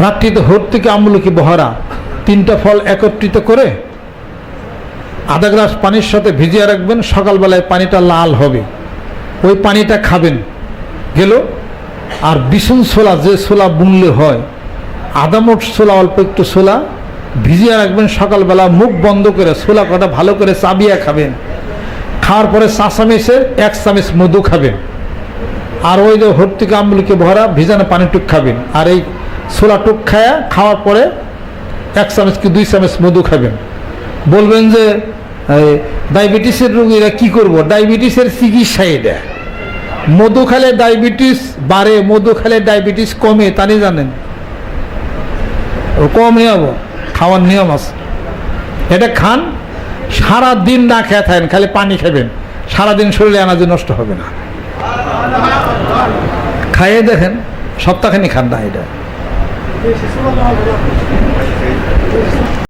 রাত্রিতে হোর থেকে আমলকি বহরা তিনটা ফল একত্রিত করে আধা গ্লাস পানির সাথে ভিজিয়ে রাখবেন। সকালবেলায় পানিটা লাল হবে। ওই পানিটা খাবেন। গেল। আর বিছুন ছোলা, যে ছোলা বুনলে হয়, আদামট ছোলা, অল্প একটু ছোলা ভিজিয়ে রাখবেন। সকালবেলা মুখ বন্ধ করে ছোলা কটা ভালো করে চাবিয়ে খাবেন। খাওয়ার পরে চা এক চামিচ মধু খাবেন। আর ওই যে ভর্তিকে আমলকে ভরা ভিজানো পানি টুক খাবেন। আর এই ছোলা টুক খায়া খাওয়ার পরে এক চামচ কি দুই চামচ মধু খাবেন। বলবেন যে ডায়াবেটিসের রোগীরা কি করব? ডায়াবেটিসের চিকিৎসা এটা মধু খেলে ডায়াবেটিস বাড়ে, মধু খেলে ডায়াবেটিস কমে, তা নিয়ে জানেন? কম নিয়ম, খাওয়ার নিয়ম আছে। এটা খান সারা দিন না খেয়ে থাকেন, খালি পানি খাবেন। সারাদিন শরীরে এনার্জি নষ্ট হবে না। খাইয়ে দেখেন, সপ্তাহখানি খান না এটা। 你洗漱了吗姑了。